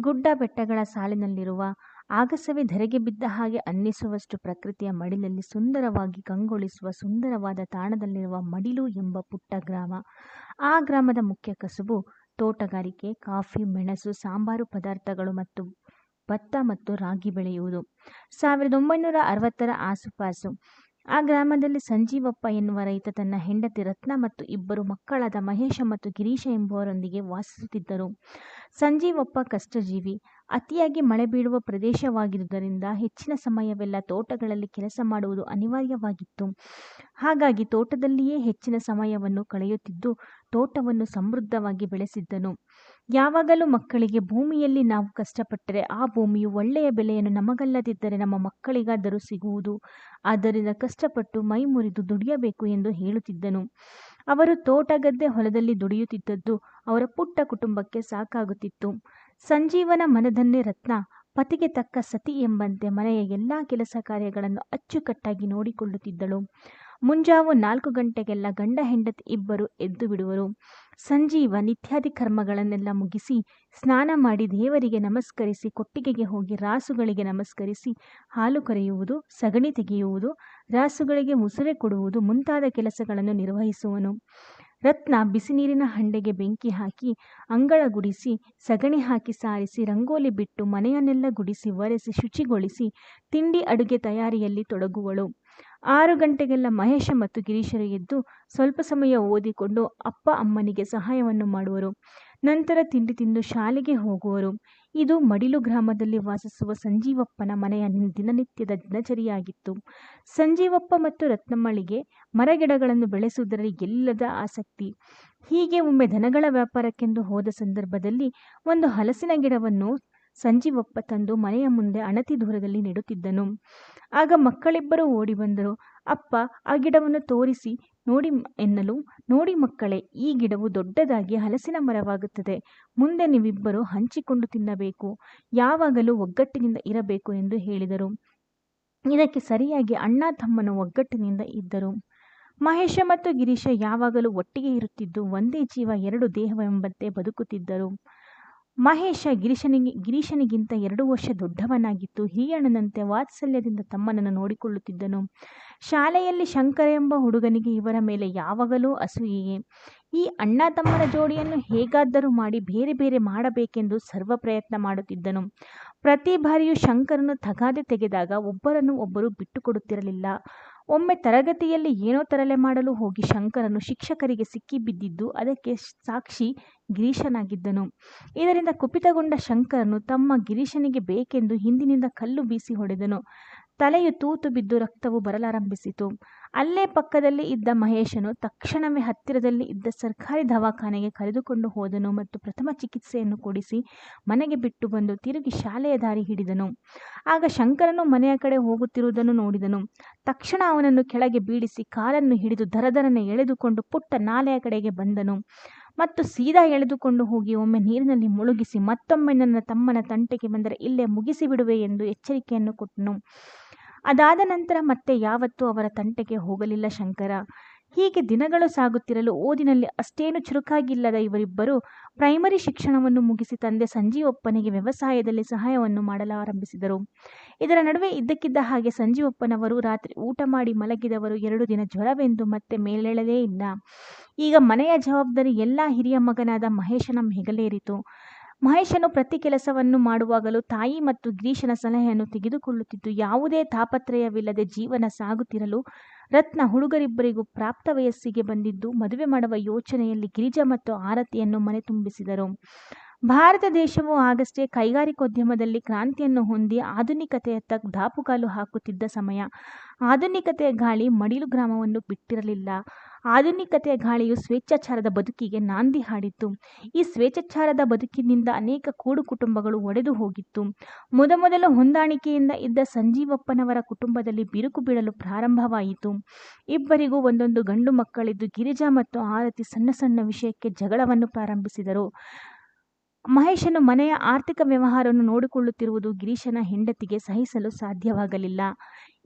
ಗುಡ್ಡ ಬೆಟ್ಟಗಳ ಸಾಲಿನಲ್ಲಿರುವ ಆಗಸವೇ ಧರೆಗೆ ಬಿದ್ದ ಹಾಗೆ ಅನ್ನಿಸುವಷ್ಟು ಪ್ರಕೃತಿಯ ಮಡಿಲಲ್ಲಿ ಸುಂದರವಾಗಿ ಕಂಗೊಳಿಸುವ ಸುಂದರವಾದ ತಾಣದಲ್ಲಿರುವ ಮಡಿಲು ಎಂಬ ಪುಟ್ಟ ಗ್ರಾಮ. ಆ ಗ್ರಾಮದ ಮುಖ್ಯ ಕಸುಬು ತೋಟಗಾರಿಕೆ, ಕಾಫಿ, ಮೆಣಸು, ಸಾಂಬಾರು ಪದಾರ್ಥಗಳು ಮತ್ತು ಭತ್ತ ಮತ್ತು ರಾಗಿ ಬೆಳೆಯುವುದು. ಸಾವಿರದ ಒಂಬೈನೂರ ಅರವತ್ತರ ಆಸುಪಾಸು. ಆ ಗ್ರಾಮದಲ್ಲಿ ಸಂಜೀವಪ್ಪ ಎನ್ನುವ ರೈತ ತನ್ನ ಹೆಂಡತಿ ರತ್ನ ಮತ್ತು ಇಬ್ಬರು ಮಕ್ಕಳಾದ ಮಹೇಶ ಮತ್ತು ಗಿರೀಶ ಎಂಬುವರೊಂದಿಗೆ ವಾಸಿಸುತ್ತಿದ್ದರು. ಸಂಜೀವಪ್ಪ ಕಷ್ಟಜೀವಿ. ಅತಿಯಾಗಿ ಮಳೆ ಬೀಳುವ ಪ್ರದೇಶವಾಗಿರುವುದರಿಂದ ಹೆಚ್ಚಿನ ಸಮಯವೆಲ್ಲ ತೋಟಗಳಲ್ಲಿ ಕೆಲಸ ಮಾಡುವುದು ಅನಿವಾರ್ಯವಾಗಿತ್ತು. ಹಾಗಾಗಿ ತೋಟದಲ್ಲಿಯೇ ಹೆಚ್ಚಿನ ಸಮಯವನ್ನು ಕಳೆಯುತ್ತಿದ್ದು ತೋಟವನ್ನು ಸಮೃದ್ಧವಾಗಿ ಬೆಳೆಸಿದ್ದನು. ಯಾವಾಗಲೂ ಮಕ್ಕಳಿಗೆ ಭೂಮಿಯಲ್ಲಿ ನಾವು ಕಷ್ಟಪಟ್ಟರೆ ಆ ಭೂಮಿಯು ಒಳ್ಳೆಯ ಬೆಲೆಯನ್ನು ನಮಗಲ್ಲದಿದ್ದರೆ ನಮ್ಮ ಮಕ್ಕಳಿಗಾದರೂ ಸಿಗುವುದು. ಆದ್ದರಿಂದ ಕಷ್ಟಪಟ್ಟು ಮೈ ಮುರಿದು ದುಡಿಯಬೇಕು ಎಂದು ಹೇಳುತ್ತಿದ್ದನು. ಅವರು ತೋಟ ಗದ್ದೆ ಹೊಲದಲ್ಲಿ ದುಡಿಯುತ್ತಿದ್ದದ್ದು ಅವರ ಪುಟ್ಟ ಕುಟುಂಬಕ್ಕೆ ಸಾಕಾಗುತ್ತಿತ್ತು. ಸಂಜೀವನ ಮನದನ್ನೇ ರತ್ನ, ಪತಿಗೆ ತಕ್ಕ ಸತಿ ಎಂಬಂತೆ ಮನೆಯ ಎಲ್ಲ ಕೆಲಸ ಕಾರ್ಯಗಳನ್ನು ಅಚ್ಚುಕಟ್ಟಾಗಿ ನೋಡಿಕೊಳ್ಳುತ್ತಿದ್ದಳು. ಮುಂಜಾವು ನಾಲ್ಕು ಗಂಟೆಗೆಲ್ಲ ಗಂಡ ಹೆಂಡತಿ ಇಬ್ಬರು ಎದ್ದು ಬಿಡುವರು. ಸಂಜೀವ ನಿತ್ಯಾದಿ ಕರ್ಮಗಳನ್ನೆಲ್ಲ ಮುಗಿಸಿ ಸ್ನಾನ ಮಾಡಿ ದೇವರಿಗೆ ನಮಸ್ಕರಿಸಿ ಕೊಟ್ಟಿಗೆಗೆ ಹೋಗಿ ರಾಸುಗಳಿಗೆ ನಮಸ್ಕರಿಸಿ ಹಾಲು ಕರೆಯುವುದು, ಸಗಣಿ ತೆಗೆಯುವುದು, ರಾಸುಗಳಿಗೆ ಮುಸುರೆ ಕೊಡುವುದು ಮುಂತಾದ ಕೆಲಸಗಳನ್ನು ನಿರ್ವಹಿಸುವನು. ರತ್ನ ಬಿಸಿ ನೀರಿನ ಹಂಡೆಗೆ ಬೆಂಕಿ ಹಾಕಿ ಅಂಗಳ ಗುಡಿಸಿ, ಸಗಣಿ ಹಾಕಿ ಸಾರಿಸಿ, ರಂಗೋಲಿ ಬಿಟ್ಟು ಮನೆಯನ್ನೆಲ್ಲ ಗುಡಿಸಿ, ಒರೆಸಿ, ಶುಚಿಗೊಳಿಸಿ ತಿಂಡಿ ಅಡುಗೆ ತಯಾರಿಯಲ್ಲಿ ತೊಡಗುವಳು. ಆರು ಗಂಟೆಗೆಲ್ಲ ಮಹೇಶ ಮತ್ತು ಗಿರೀಶರು ಎದ್ದು ಸ್ವಲ್ಪ ಸಮಯ ಓದಿಕೊಂಡು ಅಪ್ಪ ಅಮ್ಮನಿಗೆ ಸಹಾಯವನ್ನು ಮಾಡುವರು. ನಂತರ ತಿಂಡಿ ತಿಂದು ಶಾಲೆಗೆ ಹೋಗುವರು. ಇದು ಮಡಿಲು ಗ್ರಾಮದಲ್ಲಿ ವಾಸಿಸುವ ಸಂಜೀವಪ್ಪನ ಮನೆಯ ದಿನನಿತ್ಯದ ದಿನಚರಿಯಾಗಿತ್ತು. ಸಂಜೀವಪ್ಪ ಮತ್ತು ರತ್ನಮ್ಮಳಿಗೆ ಮರಗಿಡಗಳನ್ನು ಬೆಳೆಸುವುದರಲ್ಲಿ ಎಲ್ಲದ ಆಸಕ್ತಿ. ಹೀಗೆ ಒಮ್ಮೆ ದನಗಳ ವ್ಯಾಪಾರಕ್ಕೆಂದು ಹೋದ ಸಂದರ್ಭದಲ್ಲಿ ಒಂದು ಹಲಸಿನ ಗಿಡವನ್ನು ಸಂಜೀವಪ್ಪ ತಂದು ಮನೆಯ ಮುಂದೆ ಅಣತಿ ದೂರದಲ್ಲಿ ನೆಡುತ್ತಿದ್ದನು. ಆಗ ಮಕ್ಕಳಿಬ್ಬರು ಓಡಿ ಬಂದರು. ಅಪ್ಪ, ಆ ಗಿಡವನ್ನು ತೋರಿಸಿ ನೋಡಿ ಎನ್ನಲು. ನೋಡಿ ಮಕ್ಕಳೇ, ಈ ಗಿಡವು ದೊಡ್ಡದಾಗಿ ಹಲಸಿನ ಮರವಾಗುತ್ತದೆ. ಮುಂದೆ ನೀವಿಬ್ಬರು ಹಂಚಿಕೊಂಡು ತಿನ್ನಬೇಕು. ಯಾವಾಗಲೂ ಒಗ್ಗಟ್ಟಿನಿಂದ ಇರಬೇಕು ಎಂದು ಹೇಳಿದರು. ಇದಕ್ಕೆ ಸರಿಯಾಗಿ ಅಣ್ಣ ತಮ್ಮನು ಒಗ್ಗಟ್ಟಿನಿಂದ ಇದ್ದರು. ಮಹೇಶ ಮತ್ತು ಗಿರೀಶ ಯಾವಾಗಲೂ ಒಟ್ಟಿಗೆ ಇರುತ್ತಿದ್ದು, ಒಂದೇ ಜೀವ ಎರಡು ದೇಹವೆಂಬಂತೆ ಬದುಕುತ್ತಿದ್ದರು. ಮಹೇಶ ಗಿರೀಶನಿಗೆ, ಗಿರೀಶನಿಗಿಂತ ಎರಡು ವರ್ಷ ದೊಡ್ಡವನಾಗಿತ್ತು. ಹಿರಿಯಣ್ಣನಂತೆ ವಾತ್ಸಲ್ಯದಿಂದ ತಮ್ಮನನ್ನು ನೋಡಿಕೊಳ್ಳುತ್ತಿದ್ದನು. ಶಾಲೆಯಲ್ಲಿ ಶಂಕರ ಎಂಬ ಹುಡುಗನಿಗೆ ಇವರ ಮೇಲೆ ಯಾವಾಗಲೂ ಅಸೂಯೆಯೇ. ಈ ಅಣ್ಣ ತಮ್ಮನ ಜೋಡಿಯನ್ನು ಹೇಗಾದರೂ ಮಾಡಿ ಬೇರೆ ಬೇರೆ ಮಾಡಬೇಕೆಂದು ಸರ್ವ ಪ್ರಯತ್ನ ಮಾಡುತ್ತಿದ್ದನು. ಪ್ರತಿ ಬಾರಿಯೂ ಶಂಕರನು ತಗಾದೆ ತೆಗೆದಾಗ ಒಬ್ಬರನ್ನು ಒಬ್ಬರು ಬಿಟ್ಟುಕೊಡುತ್ತಿರಲಿಲ್ಲ. ಒಮ್ಮೆ ತರಗತಿಯಲ್ಲಿ ಏನೋ ತರಲೆ ಮಾಡಲು ಹೋಗಿ ಶಂಕರನು ಶಿಕ್ಷಕರಿಗೆ ಸಿಕ್ಕಿ ಬಿದ್ದಿದ್ದು ಅದಕ್ಕೆ ಸಾಕ್ಷಿ ಗಿರೀಶನಾಗಿದ್ದನು. ಇದರಿಂದ ಕುಪಿತಗೊಂಡ ಶಂಕರನು ತಮ್ಮ ಗಿರೀಶನಿಗೆ ಬೇಕೆಂದು ಹಿಂದಿನಿಂದ ಕಲ್ಲು ಬೀಸಿ ಹೊಡೆದನು. ತಲೆಯು ತೂತು ಬಿದ್ದು ರಕ್ತವು ಬರಲಾರಂಭಿಸಿತು. ಅಲ್ಲೇ ಪಕ್ಕದಲ್ಲಿ ಇದ್ದ ಮಹೇಶನು ತಕ್ಷಣವೇ ಹತ್ತಿರದಲ್ಲಿ ಇದ್ದ ಸರ್ಕಾರಿ ದವಾಖಾನೆಗೆ ಕರೆದುಕೊಂಡು ಹೋದನು ಮತ್ತು ಪ್ರಥಮ ಚಿಕಿತ್ಸೆಯನ್ನು ಕೊಡಿಸಿ ಮನೆಗೆ ಬಿಟ್ಟು ಬಂದು ತಿರುಗಿ ಶಾಲೆಯ ದಾರಿ ಹಿಡಿದನು. ಆಗ ಶಂಕರನು ಮನೆಯ ಕಡೆ ಹೋಗುತ್ತಿರುವುದನ್ನು ನೋಡಿದನು. ತಕ್ಷಣ ಅವನನ್ನು ಕೆಳಗೆ ಬೀಳಿಸಿ ಕಾಲನ್ನು ಹಿಡಿದು ದರದರನೆ ಎಳೆದುಕೊಂಡು ಪುಟ್ಟ ನಾಲೆಯ ಕಡೆಗೆ ಬಂದನು. ಮತ್ತು ಸೀದಾ ಎಳೆದುಕೊಂಡು ಹೋಗಿ ಒಮ್ಮೆ ನೀರಿನಲ್ಲಿ ಮುಳುಗಿಸಿ ಮತ್ತೊಮ್ಮೆ ನನ್ನ ತಮ್ಮನ ತಂಟೆಗೆ ಬಂದರೆ ಇಲ್ಲೇ ಮುಗಿಸಿ ಬಿಡುವೆ ಎಂದು ಎಚ್ಚರಿಕೆಯನ್ನು ಕೊಟ್ಟನು. ಅದಾದ ನಂತರ ಮತ್ತೆ ಯಾವತ್ತೂ ಅವರ ತಂಟೆಗೆ ಹೋಗಲಿಲ್ಲ ಶಂಕರ. ಹೀಗೆ ದಿನಗಳು ಸಾಗುತ್ತಿರಲು ಓದಿನಲ್ಲಿ ಅಷ್ಟೇನು ಚುರುಕಾಗಿಲ್ಲದ ಇವರಿಬ್ಬರು ಪ್ರೈಮರಿ ಶಿಕ್ಷಣವನ್ನು ಮುಗಿಸಿ ತಂದೆ ಸಂಜೀವಪ್ಪನಿಗೆ ವ್ಯವಸಾಯದಲ್ಲಿ ಸಹಾಯವನ್ನು ಮಾಡಲಾರಂಭಿಸಿದರು. ಇದರ ನಡುವೆ ಇದ್ದಕ್ಕಿದ್ದ ಹಾಗೆ ಸಂಜೀವಪ್ಪನವರು ರಾತ್ರಿ ಊಟ ಮಾಡಿ ಮಲಗಿದವರು ಎರಡು ದಿನ ಜ್ವರವೆಂದು ಮತ್ತೆ ಮೇಲೇಳಲೇ ಇಲ್ಲ. ಈಗ ಮನೆಯ ಜವಾಬ್ದಾರಿ ಎಲ್ಲ ಹಿರಿಯ ಮಗನಾದ ಮಹೇಶನ ಹೆಗಲೇರಿತು ಮಹೇಶನು ಪ್ರತಿ ಕೆಲಸವನ್ನು ಮಾಡುವಾಗಲೂ ತಾಯಿ ಮತ್ತು ಗಿರೀಶನ ಸಲಹೆಯನ್ನು ತೆಗೆದುಕೊಳ್ಳುತ್ತಿದ್ದು, ಯಾವುದೇ ತಾಪತ್ರಯವಿಲ್ಲದೆ ಜೀವನ ಸಾಗುತ್ತಿರಲು ರತ್ನ ಹುಡುಗರಿಬ್ಬರಿಗೂ ಪ್ರಾಪ್ತ ವಯಸ್ಸಿಗೆ ಬಂದಿದ್ದು, ಮದುವೆ ಮಾಡುವ ಯೋಚನೆಯಲ್ಲಿ ಗಿರಿಜಾ ಮತ್ತು ಆರತಿಯನ್ನು ಮನೆ ತುಂಬಿಸಿದರು. ಭಾರತ ದೇಶವು ಆಗಷ್ಟೇ ಕೈಗಾರಿಕೋದ್ಯಮದಲ್ಲಿ ಕ್ರಾಂತಿಯನ್ನು ಹೊಂದಿ ಆಧುನಿಕತೆಯತ್ತ ದಾಪುಗಾಲು ಹಾಕುತ್ತಿದ್ದ ಸಮಯ. ಆಧುನಿಕತೆಯ ಗಾಳಿ ಮಡಿಲು ಗ್ರಾಮವನ್ನು ಬಿಟ್ಟಿರಲಿಲ್ಲ. ಆಧುನಿಕತೆಯ ಗಾಳಿಯು ಸ್ವೇಚ್ಛಾಚಾರದ ಬದುಕಿಗೆ ನಾಂದಿ ಹಾಡಿತ್ತು. ಈ ಸ್ವೇಚ್ಛಾಚಾರದ ಬದುಕಿನಿಂದ ಅನೇಕ ಕೂಡು ಕುಟುಂಬಗಳು ಒಡೆದು ಹೋಗಿತ್ತು. ಮೊದಮೊದಲು ಹೊಂದಾಣಿಕೆಯಿಂದ ಇದ್ದ ಸಂಜೀವಪ್ಪನವರ ಕುಟುಂಬದಲ್ಲಿ ಬಿರುಕು ಬೀಳಲು ಪ್ರಾರಂಭವಾಯಿತು. ಇಬ್ಬರಿಗೂ ಒಂದೊಂದು ಗಂಡು ಮಕ್ಕಳಿದ್ದು ಗಿರಿಜಾ ಮತ್ತು ಆರತಿ ಸಣ್ಣ ಸಣ್ಣ ವಿಷಯಕ್ಕೆ ಜಗಳವನ್ನು ಪ್ರಾರಂಭಿಸಿದರು. ಮಹೇಶನು ಮನೆಯ ಆರ್ಥಿಕ ವ್ಯವಹಾರವನ್ನು ನೋಡಿಕೊಳ್ಳುತ್ತಿರುವುದು ಗಿರೀಶನ ಹೆಂಡತಿಗೆ ಸಹಿಸಲು ಸಾಧ್ಯವಾಗಲಿಲ್ಲ.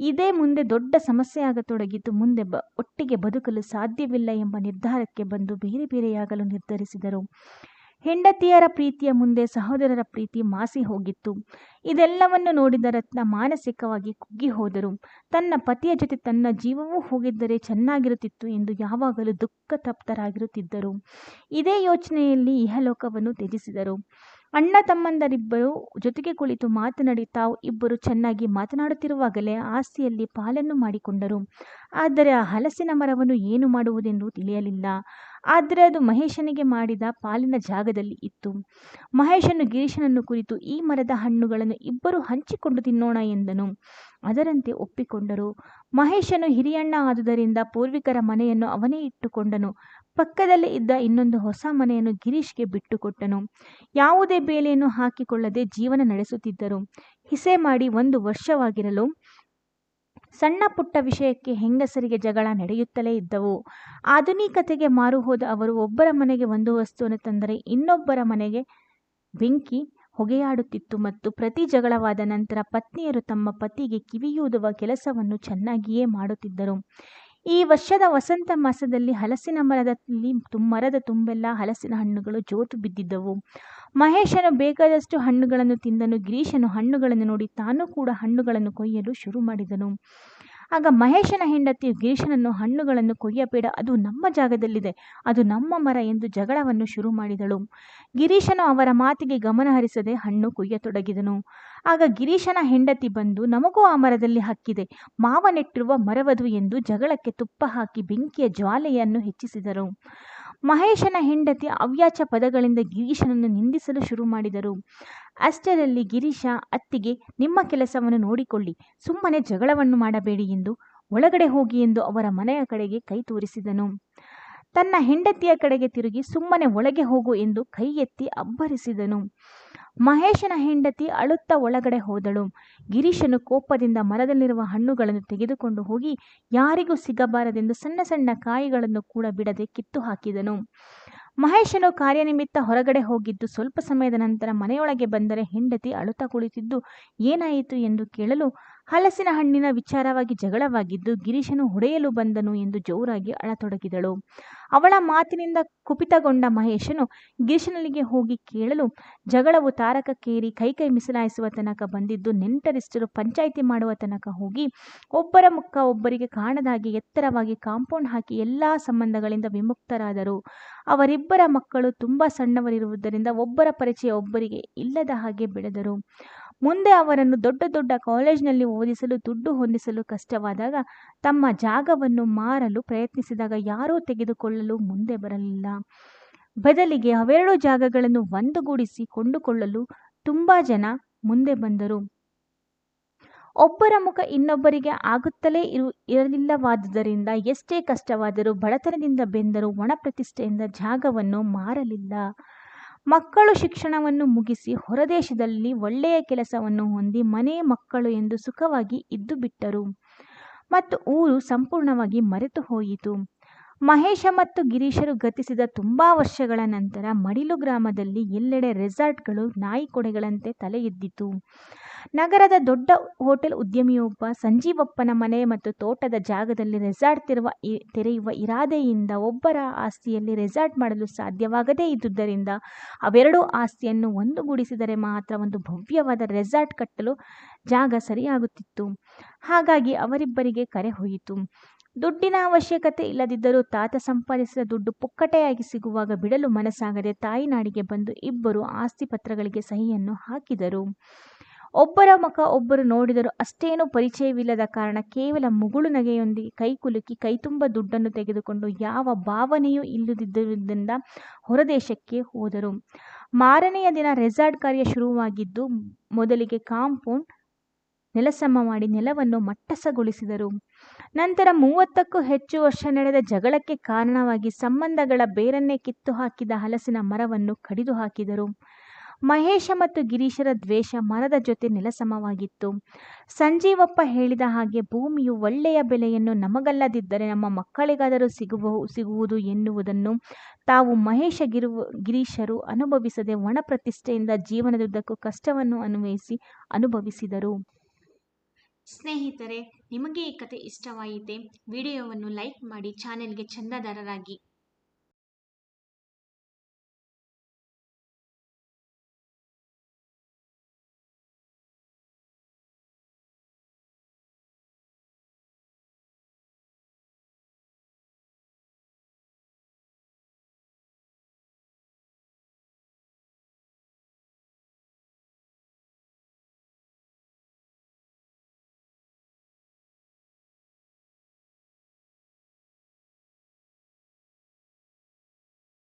ಇದೇ ಮುಂದೆ ದೊಡ್ಡ ಸಮಸ್ಯೆಯಾಗತೊಡಗಿತು ಮುಂದೆ ಬ, ಒಟ್ಟಿಗೆ ಬದುಕಲು ಸಾಧ್ಯವಿಲ್ಲ ಎಂಬ ನಿರ್ಧಾರಕ್ಕೆ ಬಂದು ಬೇರೆ ಬೇರೆಯಾಗಲು ನಿರ್ಧರಿಸಿದರು. ಹೆಂಡತಿಯರ ಪ್ರೀತಿಯ ಮುಂದೆ ಸಹೋದರರ ಪ್ರೀತಿ ಮಾಸಿ ಹೋಗಿತ್ತು. ಇದೆಲ್ಲವನ್ನು ನೋಡಿದ ರತ್ನ ಮಾನಸಿಕವಾಗಿ ಕುಗ್ಗಿ ಹೋದರು. ತನ್ನ ಪತಿಯ ಜೊತೆ ತನ್ನ ಜೀವವೂ ಹೋಗಿದ್ದರೆ ಚೆನ್ನಾಗಿರುತ್ತಿತ್ತು ಎಂದು ಯಾವಾಗಲೂ ದುಃಖ ತಪ್ತರಾಗಿರುತ್ತಿದ್ದರು. ಇದೇ ಯೋಚನೆಯಲ್ಲಿ ಇಹಲೋಕವನ್ನು ತ್ಯಜಿಸಿದರು. ಅಣ್ಣ ತಮ್ಮಂದರಿಬ್ಬರು ಜೊತೆಗೆ ಕುಳಿತು ಮಾತನಾಡಿ ತಾವು ಇಬ್ಬರು ಚೆನ್ನಾಗಿ ಮಾತನಾಡುತ್ತಿರುವಾಗಲೇ ಆಸ್ತಿಯಲ್ಲಿ ಪಾಲನ್ನು ಮಾಡಿಕೊಂಡರು. ಆದರೆ ಆ ಹಲಸಿನ ಮರವನ್ನು ಏನು ಮಾಡುವುದೆಂದು ತಿಳಿಯಲಿಲ್ಲ. ಆದರೆ ಅದು ಮಹೇಶನಿಗೆ ಮಾಡಿದ ಪಾಲಿನ ಜಾಗದಲ್ಲಿ ಇತ್ತು. ಮಹೇಶನು ಗಿರೀಶನನ್ನು ಕುರಿತು ಈ ಮರದ ಹಣ್ಣುಗಳನ್ನು ಇಬ್ಬರು ಹಂಚಿಕೊಂಡು ತಿನ್ನೋಣ ಎಂದನು. ಅದರಂತೆ ಒಪ್ಪಿಕೊಂಡರು. ಮಹೇಶನು ಹಿರಿಯಣ್ಣ ಆದುದರಿಂದ ಪೂರ್ವಿಕರ ಮನೆಯನ್ನು ಅವನೇ ಇಟ್ಟುಕೊಂಡನು. ಪಕ್ಕದಲ್ಲಿ ಇದ್ದ ಇನ್ನೊಂದು ಹೊಸ ಮನೆಯನ್ನು ಗಿರೀಶ್ಗೆ ಬಿಟ್ಟುಕೊಟ್ಟನು. ಯಾವುದೇ ಬೇಲೆಯನ್ನು ಹಾಕಿಕೊಳ್ಳದೆ ಜೀವನ ನಡೆಸುತ್ತಿದ್ದರು. ಹಿಸೆ ಮಾಡಿ ಒಂದು ವರ್ಷವಾಗಿರಲು ಸಣ್ಣ ಪುಟ್ಟ ವಿಷಯಕ್ಕೆ ಹೆಂಗಸರಿಗೆ ಜಗಳ ನಡೆಯುತ್ತಲೇ ಇದ್ದವು. ಆಧುನಿಕತೆಗೆ ಮಾರು ಹೋದ ಅವರು ಒಬ್ಬರ ಮನೆಗೆ ಒಂದು ವಸ್ತುವನ್ನು ತಂದರೆ ಇನ್ನೊಬ್ಬರ ಮನೆಗೆ ಬೆಂಕಿ ಹೊಗೆಯಾಡುತ್ತಿತ್ತು ಮತ್ತು ಪ್ರತಿ ಜಗಳವಾದ ನಂತರ ಪತ್ನಿಯರು ತಮ್ಮ ಪತಿಗೆ ಕಿವಿಯೂದುವ ಕೆಲಸವನ್ನು ಚೆನ್ನಾಗಿಯೇ ಮಾಡುತ್ತಿದ್ದರು. ಈ ವರ್ಷದ ವಸಂತ ಮಾಸದಲ್ಲಿ ಹಲಸಿನ ಮರದಲ್ಲಿ ಮರದ ತುಂಬೆಲ್ಲ ಹಲಸಿನ ಹಣ್ಣುಗಳು ಜೋತು ಬಿದ್ದಿದ್ದವು. ಮಹೇಶನು ಬೇಕಾದಷ್ಟು ಹಣ್ಣುಗಳನ್ನು ತಿಂದನು, ಗಿರೀಶನು ಹಣ್ಣುಗಳನ್ನು ನೋಡಿ ತಾನೂ ಕೂಡ ಹಣ್ಣುಗಳನ್ನು ಕೊಯ್ಯಲು ಶುರು ಮಾಡಿದನು. ಆಗ ಮಹೇಶನ ಹೆಂಡತಿಯು ಗಿರೀಶನನ್ನು ಹಣ್ಣುಗಳನ್ನು ಕೊಯ್ಯಬೇಡ ಅದು ನಮ್ಮ ಜಾಗದಲ್ಲಿದೆ, ಅದು ನಮ್ಮ ಮರ ಎಂದು ಜಗಳವನ್ನು ಶುರು ಮಾಡಿದಳು. ಗಿರೀಶನು ಅವರ ಮಾತಿಗೆ ಗಮನಹರಿಸದೆ ಹಣ್ಣು ಕೊಯ್ಯತೊಡಗಿದನು. ಆಗ ಗಿರೀಶನ ಹೆಂಡತಿ ಬಂದು, ನಮಗೂ ಆ ಮರದಲ್ಲಿ ಹಕ್ಕಿದೆ, ಮಾವನೆಟ್ಟಿರುವ ಮರವದು ಎಂದು ಜಗಳಕ್ಕೆ ತುಪ್ಪ ಹಾಕಿ ಬೆಂಕಿಯ ಜ್ವಾಲೆಯನ್ನು ಹೆಚ್ಚಿಸಿದರು. ಮಹೇಶನ ಹೆಂಡತಿ ಅವ್ಯಾಚ ಪದಗಳಿಂದ ಗಿರೀಶನನ್ನು ನಿಂದಿಸಲು ಶುರು ಮಾಡಿದರು. ಅಷ್ಟರಲ್ಲಿ ಗಿರೀಶ, ಅತ್ತಿಗೆ, ನಿಮ್ಮ ಕೆಲಸವನ್ನು ನೋಡಿಕೊಳ್ಳಿ, ಸುಮ್ಮನೆ ಜಗಳವನ್ನು ಮಾಡಬೇಡಿ ಎಂದು ಒಳಗಡೆ ಹೋಗಿ ಎಂದು ಅವರ ಮನೆಯ ಕಡೆಗೆ ಕೈ ತೋರಿಸಿದನು. ತನ್ನ ಹೆಂಡತಿಯ ಕಡೆಗೆ ತಿರುಗಿ ಸುಮ್ಮನೆ ಒಳಗೆ ಹೋಗು ಎಂದು ಕೈ ಎತ್ತಿ ಅಬ್ಬರಿಸಿದನು. ಮಹೇಶನ ಹೆಂಡತಿ ಅಳುತ್ತಾ ಒಳಗಡೆ ಹೋದಳು. ಗಿರೀಶನು ಕೋಪದಿಂದ ಮರದಲ್ಲಿರುವ ಹಣ್ಣುಗಳನ್ನು ತೆಗೆದುಕೊಂಡು ಹೋಗಿ ಯಾರಿಗೂ ಸಿಗಬಾರದೆಂದು ಸಣ್ಣ ಸಣ್ಣ ಕಾಯಿಗಳನ್ನು ಕೂಡ ಬಿಡದೆ ಕಿತ್ತು ಹಾಕಿದನು. ಮಹೇಶನು ಕಾರ್ಯನಿಮಿತ್ತ ಹೊರಗಡೆ ಹೋಗಿದ್ದು ಸ್ವಲ್ಪ ಸಮಯದ ನಂತರ ಮನೆಯೊಳಗೆ ಬಂದರೆ ಹೆಂಡತಿ ಅಳುತ್ತಾ ಕುಳಿತಿದ್ದು ಏನಾಯಿತು ಎಂದು ಕೇಳಲು ಹಲಸಿನ ಹಣ್ಣಿನ ವಿಚಾರವಾಗಿ ಜಗಳವಾಗಿದ್ದು ಗಿರೀಶನು ಹೊಡೆಯಲು ಬಂದನು ಎಂದು ಜೋರಾಗಿ ಅಳತೊಡಗಿದಳು. ಅವಳ ಮಾತಿನಿಂದ ಕುಪಿತಗೊಂಡ ಮಹೇಶನು ಗಿರೀಶನಲ್ಲಿಗೆ ಹೋಗಿ ಕೇಳಲು ಜಗಳವು ತಾರಕಕ್ಕೇರಿ ಕೈ ಕೈ ಮಿಸಲಾಯಿಸುವ ತನಕ ಬಂದಿದ್ದು ನೆಂಟರಿಷ್ಟರು ಪಂಚಾಯಿತಿ ಮಾಡುವ ತನಕ ಹೋಗಿ ಒಬ್ಬರ ಮುಖ ಒಬ್ಬರಿಗೆ ಕಾಣದಾಗಿ ಎತ್ತರವಾಗಿ ಕಾಂಪೌಂಡ್ ಹಾಕಿ ಎಲ್ಲ ಸಂಬಂಧಗಳಿಂದ ವಿಮುಕ್ತರಾದರು. ಅವರಿಬ್ಬರ ಮಕ್ಕಳು ತುಂಬ ಸಣ್ಣವರಿರುವುದರಿಂದ ಒಬ್ಬರ ಪರಿಚಯ ಒಬ್ಬರಿಗೆ ಇಲ್ಲದ ಹಾಗೆ ಬೆಳೆದರು. ಮುಂದೆ ಅವರನ್ನು ದೊಡ್ಡ ದೊಡ್ಡ ಕಾಲೇಜಿನಲ್ಲಿ ಓದಿಸಲು, ದುಡ್ಡು ಹೊಂದಿಸಲು ಕಷ್ಟವಾದಾಗ ತಮ್ಮ ಜಾಗವನ್ನು ಮಾರಲು ಪ್ರಯತ್ನಿಸಿದಾಗ ಯಾರೂ ತೆಗೆದುಕೊಳ್ಳಲು ಮುಂದೆ ಬರಲಿಲ್ಲ. ಬದಲಿಗೆ ಅವೆರಡು ಜಾಗಗಳನ್ನು ಒಂದುಗೂಡಿಸಿ ಕೊಂಡುಕೊಳ್ಳಲು ತುಂಬ ಜನ ಮುಂದೆ ಬಂದರು. ಒಬ್ಬರ ಮುಖ ಇನ್ನೊಬ್ಬರಿಗೆ ಆಗುತ್ತಲೇ ಇರು, ಇರಲಿಲ್ಲವಾದುದರಿಂದ ಎಷ್ಟೇ ಕಷ್ಟವಾದರೂ ಬಡತನದಿಂದ ಬೆಂದರೂ ಒಣ ಪ್ರತಿಷ್ಠೆಯಿಂದ ಜಾಗವನ್ನು ಮಾರಲಿಲ್ಲ. ಮಕ್ಕಳು ಶಿಕ್ಷಣವನ್ನು ಮುಗಿಸಿ ಹೊರದೇಶದಲ್ಲಿ ಒಳ್ಳೆಯ ಕೆಲಸವನ್ನು ಹೊಂದಿ ಮನೆ ಮಕ್ಕಳು ಎಂದು ಸುಖವಾಗಿ ಇದ್ದುಬಿಟ್ಟರು ಮತ್ತು ಊರು ಸಂಪೂರ್ಣವಾಗಿ ಮರೆತು ಹೋಯಿತು. ಮಹೇಶ ಮತ್ತು ಗಿರೀಶರು ಗತಿಸಿದ ತುಂಬ ವರ್ಷಗಳ ನಂತರ ಮಡಿಲು ಗ್ರಾಮದಲ್ಲಿ ಎಲ್ಲೆಡೆ ರೆಸಾರ್ಟ್ಗಳು, ನಾಯಿ ಕೊಡೆಗಳಂತೆ ತಲೆ ಎದ್ದಿತು ನಗರದ ದೊಡ್ಡ ಹೋಟೆಲ್ ಉದ್ಯಮಿಯೊಬ್ಬ ಸಂಜೀವಪ್ಪನ ಮನೆ ಮತ್ತು ತೋಟದ ಜಾಗದಲ್ಲಿ ರೆಸಾರ್ಟ್ ತೆರುವ ತೆರೆಯುವ ಇರಾದೆಯಿಂದ ಒಬ್ಬರ ಆಸ್ತಿಯಲ್ಲಿ ರೆಸಾರ್ಟ್ ಮಾಡಲು ಸಾಧ್ಯವಾಗದೇ ಇದ್ದುದರಿಂದ ಅವೆರಡೂ ಆಸ್ತಿಯನ್ನು ಒಂದುಗೂಡಿಸಿದರೆ ಮಾತ್ರ ಒಂದು ಭವ್ಯವಾದ ರೆಸಾರ್ಟ್ ಕಟ್ಟಲು ಜಾಗ ಸರಿಯಾಗುತ್ತಿತ್ತು. ಹಾಗಾಗಿ ಅವರಿಬ್ಬರಿಗೆ ಕರೆ ಹೋಯಿತು. ದುಡ್ಡಿನ ಅವಶ್ಯಕತೆ ಇಲ್ಲದಿದ್ದರೂ ತಾತ ಸಂಪಾದಿಸಿದ ದುಡ್ಡು ಪುಕ್ಕಟೆಯಾಗಿ ಸಿಗುವಾಗ ಬಿಡಲು ಮನಸ್ಸಾಗದೆ ತಾಯಿನಾಡಿಗೆ ಬಂದು ಇಬ್ಬರು ಆಸ್ತಿ ಪತ್ರಗಳಿಗೆ ಸಹಿಯನ್ನು ಹಾಕಿದರು. ಒಬ್ಬರ ಮುಖ ಒಬ್ಬರು ನೋಡಿದರೂ ಅಷ್ಟೇನೂ ಪರಿಚಯವಿಲ್ಲದ ಕಾರಣ ಕೇವಲ ಮುಗುಳು ನಗೆಯೊಂದಿಗೆ ಕೈಕುಲುಕಿ ಕೈತುಂಬ ದುಡ್ಡನ್ನು ತೆಗೆದುಕೊಂಡು ಯಾವ ಭಾವನೆಯೂ ಇಲ್ಲದಿದ್ದರಿಂದ ಹೊರದೇಶಕ್ಕೆ ಹೋದರು. ಮಾರನೆಯ ದಿನ ರೆಸಾರ್ಟ್ ಕಾರ್ಯ ಶುರುವಾಗಿದ್ದು, ಮೊದಲಿಗೆ ಕಾಂಪೌಂಡ್ ನೆಲಸಮ ಮಾಡಿ ನೆಲವನ್ನು ಮಟ್ಟಸಗೊಳಿಸಿದರು. ನಂತರ ಮೂವತ್ತಕ್ಕೂ ಹೆಚ್ಚು ವರ್ಷ ನಡೆದ ಜಗಳಕ್ಕೆ ಕಾರಣವಾಗಿ ಸಂಬಂಧಗಳ ಬೇರನ್ನೇ ಕಿತ್ತು ಹಾಕಿದ ಹಲಸಿನ ಮರವನ್ನು ಕಡಿದು ಹಾಕಿದರು ಮಹೇಶ ಮತ್ತು ಗಿರೀಶರ ದ್ವೇಷ ಮರದ ಜೊತೆ ನೆಲಸಮವಾಗಿತ್ತು. ಸಂಜೀವಪ್ಪ ಹೇಳಿದ ಹಾಗೆ ಭೂಮಿಯು ಒಳ್ಳೆಯ ಬೆಲೆಯನ್ನು ನಮಗಲ್ಲದಿದ್ದರೆ ನಮ್ಮ ಮಕ್ಕಳಿಗಾದರೂ ಸಿಗುವ, ಸಿಗುವುದು ಎನ್ನುವುದನ್ನು ತಾವು ಮಹೇಶ ಗಿರು, ಗಿರೀಶರು ಅನುಭವಿಸದೆ ಒಣ ಪ್ರತಿಷ್ಠೆಯಿಂದ ಜೀವನದುದ್ದಕ್ಕೂ ಕಷ್ಟವನ್ನು ಅನ್ವಯಿಸಿ ಅನುಭವಿಸಿದರು. ಸ್ನೇಹಿತರೆ ನಿಮಗೆ ಈ ಕತೆ ಇಷ್ಟವಾಯಿತೆ. ವಿಡಿಯೋವನ್ನು ಲೈಕ್ ಮಾಡಿ ಚಾನೆಲ್ಗೆ ಚಂದಾದಾರರಾಗಿ.